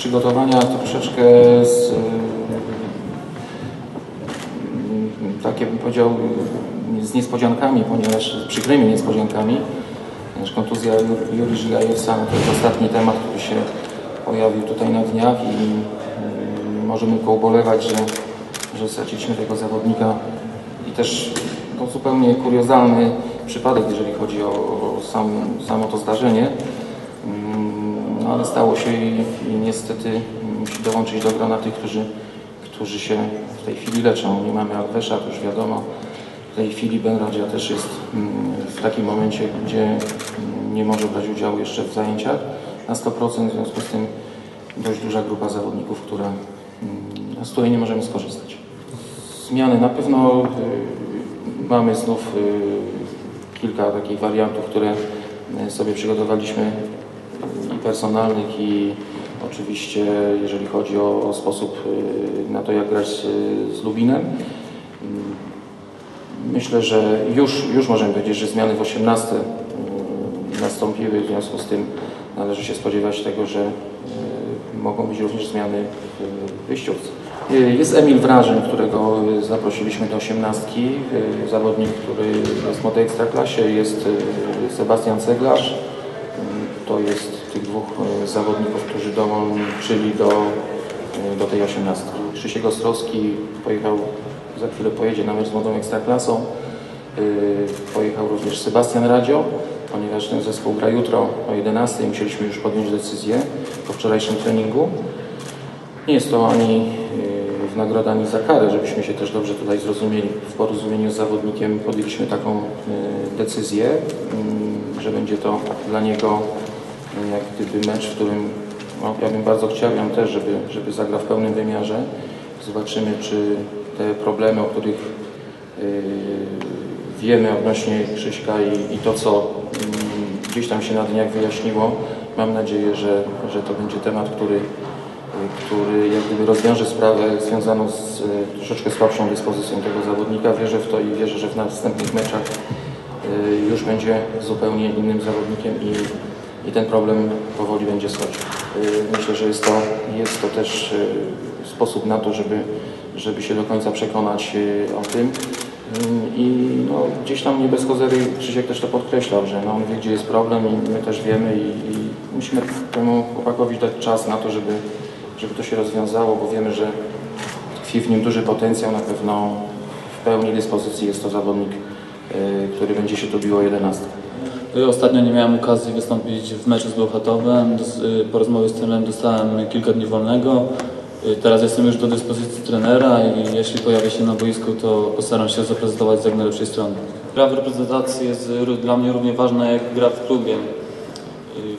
przygotowania troszeczkę z, y, takie bym powiedział z niespodziankami, ponieważ z przykrymi niespodziankami. Ponieważ kontuzja Ju- Julii Żygajewsa to jest ostatni temat, który się pojawił tutaj na dniach i y, możemy tylko ubolewać, że, że straciliśmy tego zawodnika i też no, zupełnie kuriozalny przypadek, jeżeli chodzi o, o sam, samo to zdarzenie. No ale stało się i, i niestety musi dołączyć do grona tych, którzy, którzy się w tej chwili leczą. Nie mamy Alwesza, to już wiadomo. W tej chwili Ben Radzia też jest mm, w takim momencie, gdzie mm, nie może brać udziału jeszcze w zajęciach na 100%, w związku z tym dość duża grupa zawodników, która, mm, z której nie możemy skorzystać. Zmiany na pewno y, mamy znów y, kilka takich wariantów, które y, sobie przygotowaliśmy personalnych i oczywiście jeżeli chodzi o, o sposób y, na to jak grać z, z Lubinem. Mm, Myślę, że już, już możemy powiedzieć, że zmiany w 18 y, nastąpiły, w związku z tym należy się spodziewać tego, że y, mogą być również zmiany w wyjściówce. Jest Emil Wrażeń, którego zaprosiliśmy do 18. y, Zawodnik, który jest w młodej ekstraklasie. Jest Sebastian Ceglarz. To jest tych dwóch y, zawodników, którzy dołączyli do, y, do tej 18. Krzysiek Ostrowski pojechał, za chwilę pojedzie na mecz z młodą ekstraklasą. Y, Pojechał również Sebastian Radzio, ponieważ ten zespół gra jutro o 11. Musieliśmy już podjąć decyzję po wczorajszym treningu. Nie jest to ani w nagrodę, ani za karę, żebyśmy się też dobrze tutaj zrozumieli. W porozumieniu z zawodnikiem podjęliśmy taką decyzję, y, że będzie to dla niego jak gdyby mecz, w którym no, ja bym bardzo chciał, ja też, żeby, żeby zagrał w pełnym wymiarze. Zobaczymy, czy te problemy, o których y, wiemy odnośnie Krzyśka i, i to, co mm, gdzieś tam się na dniach wyjaśniło, mam nadzieję, że, że to będzie temat, który, y, który jak gdyby rozwiąże sprawę związaną z y, troszeczkę słabszą dyspozycją tego zawodnika. Wierzę w to i wierzę, że w następnych meczach y, już będzie zupełnie innym zawodnikiem i, i ten problem powoli będzie schodził. Y, Myślę, że jest to, jest to też y, sposób na to, żeby, żeby się do końca przekonać y, o tym. Y, I no, gdzieś tam nie bez kozery Krzysiek też to podkreślał, że no, on wie, gdzie jest problem i my też wiemy i, i musimy temu chłopakowi dać czas na to, żeby, żeby to się rozwiązało, bo wiemy, że tkwi w nim duży potencjał, na pewno w pełni dyspozycji jest to zawodnik, który będzie się tu biło o 11. Y, Ostatnio nie miałem okazji wystąpić w meczu z Bełchatowem. Y, Po rozmowie z trenerem dostałem kilka dni wolnego. Y, Teraz jestem już do dyspozycji trenera i jeśli pojawię się na boisku, to postaram się zaprezentować z jak najlepszej strony. Gra w reprezentacji jest dla mnie równie ważna jak gra w klubie,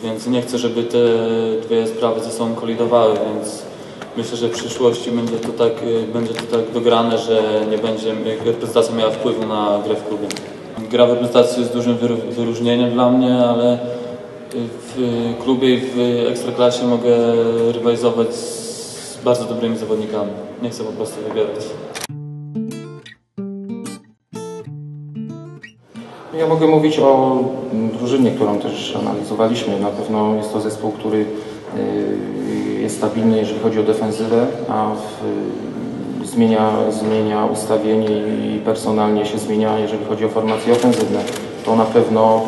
więc nie chcę, żeby te dwie sprawy ze sobą kolidowały, więc myślę, że w przyszłości będzie to tak, będzie to tak dograne, że nie będzie reprezentacja miała wpływu na grę w klubie. Gra w reprezentacji jest dużym wyróżnieniem dla mnie, ale w klubie i w ekstraklasie mogę rywalizować z bardzo dobrymi zawodnikami. Nie chcę po prostu wybierać. Ja mogę mówić o drużynie, którą też analizowaliśmy. Na pewno jest to zespół, który y, jest stabilny, jeżeli chodzi o defensywę, a w, zmienia, zmienia ustawienie i personalnie się zmienia, jeżeli chodzi o formacje ofensywne. To na pewno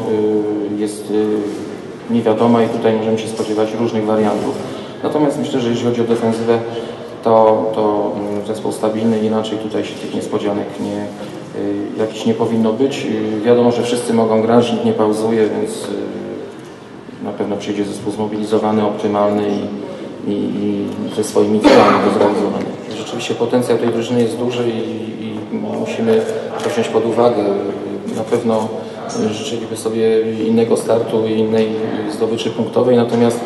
y, jest y, niewiadoma i tutaj możemy się spodziewać różnych wariantów. Natomiast myślę, że jeżeli chodzi o defensywę, to, to mm, zespół stabilny, inaczej tutaj się tych niespodzianek nie, y, jakichś nie powinno być. Wiadomo, że wszyscy mogą grać, nikt nie pauzuje, więc na pewno przyjdzie zespół zmobilizowany, optymalny i, i, i ze swoimi celami do zrealizowania. Rzeczywiście potencjał tej drużyny jest duży i, i musimy to wziąć pod uwagę. Na pewno życzyliby sobie innego startu i innej zdobyczy punktowej, natomiast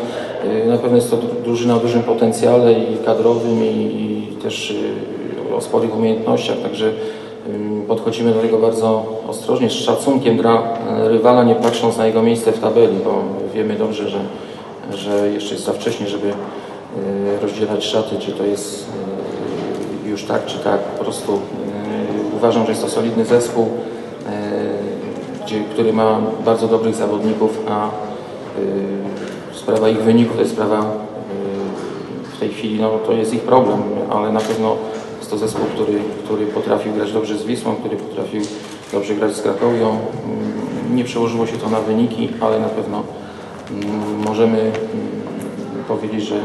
y, na pewno jest to drużyna o dużym potencjale i kadrowym i, też y, o sporych umiejętnościach, także podchodzimy do tego bardzo ostrożnie, z szacunkiem dla e, rywala, nie patrząc na jego miejsce w tabeli, bo wiemy dobrze, że, że jeszcze jest za wcześnie, żeby rozdzielać szaty, czy to jest y, już tak, czy tak. Po prostu y, uważam, że jest to solidny zespół, który ma bardzo dobrych zawodników, a sprawa ich wyników to jest sprawa y, chwili no, to jest ich problem, ale na pewno jest to zespół, który, który potrafił grać dobrze z Wisłą, który potrafił dobrze grać z Krakowią. Mm, Nie przełożyło się to na wyniki, ale na pewno mm, możemy mm, powiedzieć, że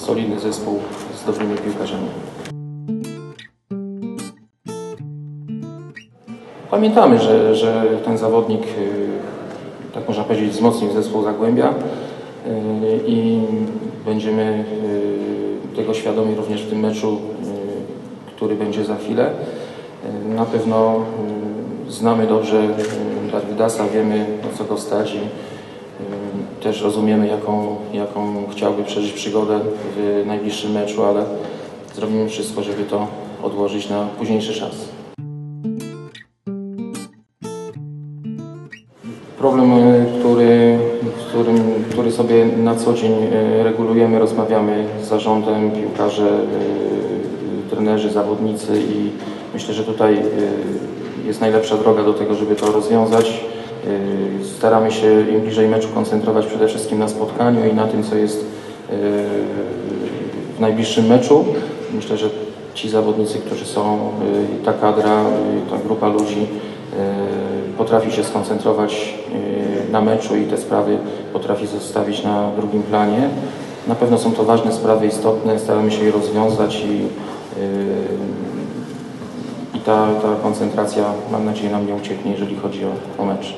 solidny zespół z dobrymi piłkarzami. Pamiętamy, że, że ten zawodnik, y, tak można powiedzieć, wzmocnił zespół Zagłębia y, i będziemy y, tego świadomi również w tym meczu, który będzie za chwilę. Na pewno znamy dobrze Darwidasa, wiemy o co go stać też rozumiemy, jaką, jaką chciałby przeżyć przygodę w najbliższym meczu, ale zrobimy wszystko, żeby to odłożyć na późniejszy czas. Problem, e, który, którym, który sobie na co dzień e, regulujemy, rozmawiamy z zarządem, piłkarze, e, trenerzy, zawodnicy i myślę, że tutaj jest najlepsza droga do tego, żeby to rozwiązać. E, Staramy się im bliżej meczu koncentrować przede wszystkim na spotkaniu i na tym, co jest e, w najbliższym meczu. Myślę, że ci zawodnicy, którzy są, y, ta kadra, y, ta grupa ludzi y, potrafi się skoncentrować y, na meczu i te sprawy potrafi zostawić na drugim planie. Na pewno są to ważne sprawy, istotne, staramy się je rozwiązać y, i ta, ta koncentracja mam nadzieję nam nie ucieknie, jeżeli chodzi o, o mecz.